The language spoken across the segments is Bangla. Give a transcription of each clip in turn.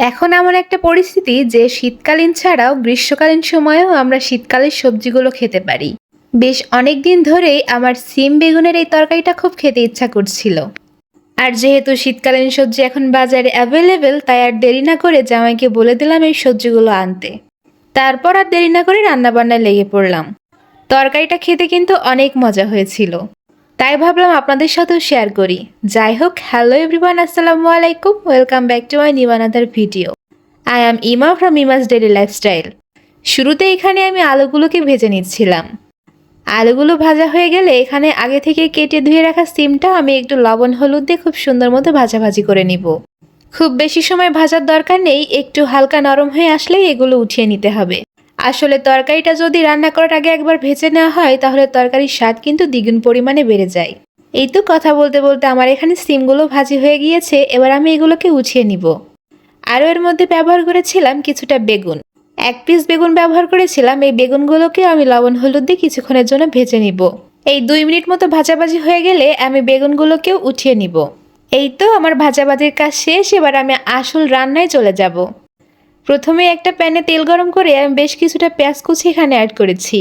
এখন এমন একটা পরিস্থিতি যে শীতকালীন ছাড়াও গ্রীষ্মকালীন সময়েও আমরা শীতকালের সবজিগুলো খেতে পারি। বেশ অনেক দিন ধরেই আমার সিম বেগুনের এই তরকারিটা খুব খেতে ইচ্ছা করছিল। আর যেহেতু শীতকালীন সবজি এখন বাজারে অ্যাভেলেবেল তাই আর দেরি না করে জামাইকে বলে দিলাম এই সবজিগুলো আনতে। তারপর আর দেরি না করে রান্নাবান্নায় লেগে পড়লাম। তরকারিটা খেতে কিন্তু অনেক মজা হয়েছিল। তাই ভাবলাম আপনাদের সাথেও শেয়ার করি। যাই হোক হ্যালো এভরিওয়ান আসসালামু আলাইকুম welcome back to my new another video I am ইমা ফ্রম ইমাস ডেলি লাইফস্টাইল শুরুতে এখানে আমি আলুগুলোকে ভেজে নিচ্ছিলাম। আলুগুলো ভাজা হয়ে গেলে এখানে আগে থেকে কেটে ধুয়ে রাখা সিমটা আমি একটু লবণ, হলুদ দিয়ে খুব সুন্দর মতো ভাজাভাজি করে নিব। খুব বেশি সময় ভাজার দরকার নেই, একটু হালকা নরম হয়ে আসলেই এগুলো উঠিয়ে নিতে হবে। আসলে তরকারিটা যদি রান্না করার আগে একবার ভেজে নেওয়া হয়, তাহলে তরকারির স্বাদ কিন্তু দ্বিগুণ পরিমাণে বেড়ে যায়। এই তো কথা বলতে বলতে আমার এখানে সিমগুলো ভাজি হয়ে গিয়েছে, এবার আমি এগুলোকে উঠিয়ে নিব। আরও এর মধ্যে ব্যবহার করেছিলাম কিছুটা বেগুন। এক পিস বেগুন ব্যবহার করেছিলাম, এই বেগুনগুলোকে আমি লবণ, হলুদ দিয়ে কিছুক্ষণের জন্য ভেজে নিব। এই দুই মিনিট মতো ভাজাভাজি হয়ে গেলে আমি বেগুনগুলোকেও উঠিয়ে নিব। এই তো আমার ভাজাভাজির কাজ শেষ, এবার আমি আসল রান্নায় চলে যাব। প্রথমে একটা প্যানে তেল গরম করে আমি বেশ কিছুটা পেঁয়াজ কুচি এখানে অ্যাড করেছি।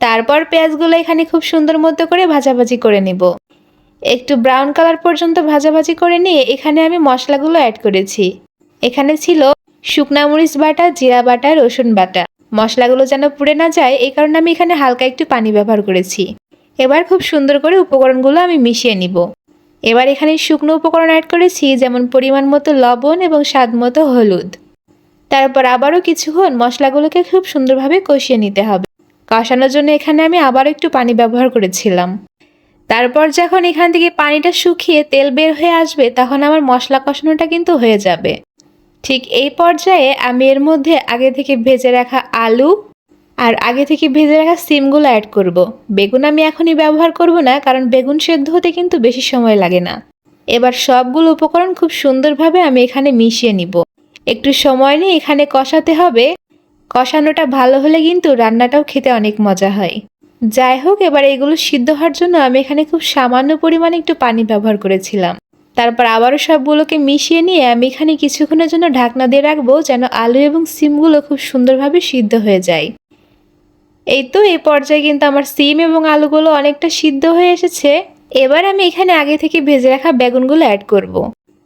তারপর পেঁয়াজগুলো এখানে খুব সুন্দর মতো করে ভাজাভাজি করে নিব। একটু ব্রাউন কালার পর্যন্ত ভাজাভাজি করে নিয়ে এখানে আমি মশলাগুলো অ্যাড করেছি। এখানে ছিল শুকনা মরিচ বাটা, জিরা বাটা, রসুন বাটা। মশলাগুলো যেন পুড়ে না যায়, এই কারণে আমি এখানে হালকা একটু পানি ব্যবহার করেছি। এবার খুব সুন্দর করে উপকরণগুলো আমি মিশিয়ে নিব। এবার এখানে শুকনো উপকরণ অ্যাড করেছি, যেমন পরিমাণ মতো লবণ এবং স্বাদ মতো হলুদ। তারপর আবারও কিছুক্ষণ মশলাগুলোকে খুব সুন্দরভাবে কষিয়ে নিতে হবে। কষানোর জন্য এখানে আমি আবারও একটু পানি ব্যবহার করেছিলাম। তারপর যখন এখান থেকে পানিটা শুকিয়ে তেল বের হয়ে আসবে, তখন আমার মশলা কষানোটা কিন্তু হয়ে যাবে। ঠিক এই পর্যায়ে আমি এর মধ্যে আগে থেকে ভেজে রাখা আলু আর আগে থেকে ভেজে রাখা সিমগুলো অ্যাড করব। বেগুন আমি এখনই ব্যবহার করব না, কারণ বেগুন সেদ্ধ হতে কিন্তু বেশি সময় লাগে না। এবার সবগুলো উপকরণ খুব সুন্দরভাবে আমি এখানে মিশিয়ে নিব। একটু সময় নিয়ে এখানে কষাতে হবে। কষানোটা ভালো হলে কিন্তু রান্নাটাও খেতে অনেক মজা হয়। যাই হোক, এবার এগুলো সিদ্ধ হওয়ার জন্য আমি এখানে খুব সামান্য পরিমাণে একটু পানি ব্যবহার করেছিলাম। তারপর আবারও সবগুলোকে মিশিয়ে নিয়ে আমি এখানে কিছুক্ষণের জন্য ঢাকনা দিয়ে রাখব যেন আলু এবং সিমগুলো খুব সুন্দরভাবে সিদ্ধ হয়ে যায়। এই তো এই পর্যায়ে কিন্তু আমার সিম এবং আলুগুলো অনেকটা সিদ্ধ হয়ে এসেছে। এবার আমি এখানে আগে থেকে ভেজে রাখা বেগুনগুলো অ্যাড করব।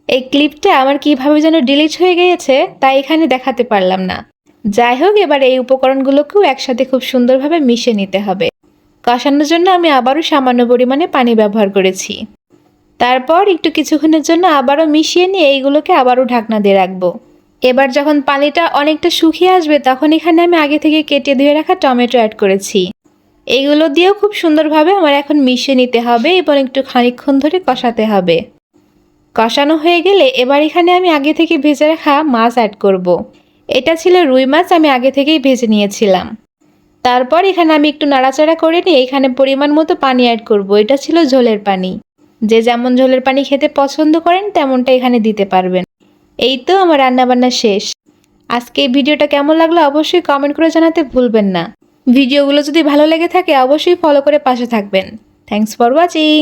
এই ক্লিপটা আমার কীভাবে যেন ডিলিট হয়ে গিয়েছে, তাই এখানে দেখাতে পারলাম না। যাই হোক, এবার এই উপকরণগুলোকেও একসাথে খুব সুন্দরভাবে মিশে নিতে হবে। কষানোর জন্য আমি আবারও সামান্য পরিমাণে পানি ব্যবহার করেছি। তারপর একটু কিছুক্ষণের জন্য আবারও মিশিয়ে নিয়ে এইগুলোকে আবারও ঢাকনা দিয়ে রাখব। এবার যখন পানিটা অনেকটা শুকিয়ে আসবে, তখন এখানে আমি আগে থেকে কেটে ধুয়ে রাখা টমেটো অ্যাড করেছি। এইগুলো দিয়েও খুব সুন্দরভাবে আমার এখন মিশিয়ে নিতে হবে এবং একটু খানিকক্ষণ ধরে কষাতে হবে। কষানো হয়ে গেলে এবার এখানে আমি আগে থেকে ভেজে রাখা মাছ অ্যাড করব। এটা ছিল রুই মাছ, আমি আগে থেকেই ভেজে নিয়েছিলাম। তারপর এখানে আমি একটু নাড়াচাড়া করে নিয়ে এখানে পরিমাণ মতো পানি অ্যাড করব। এটা ছিল ঝোলের পানি। যে যেমন ঝোলের পানি খেতে পছন্দ করেন, তেমনটা এখানে দিতে পারবেন। এই তো আমার রান্নাবান্না শেষ। আজকে এই ভিডিওটা কেমন লাগল অবশ্যই কমেন্ট করে জানাতে ভুলবেন না। ভিডিওগুলো যদি ভালো লেগে থাকে, অবশ্যই ফলো করে পাশে থাকবেন। Thanks for watching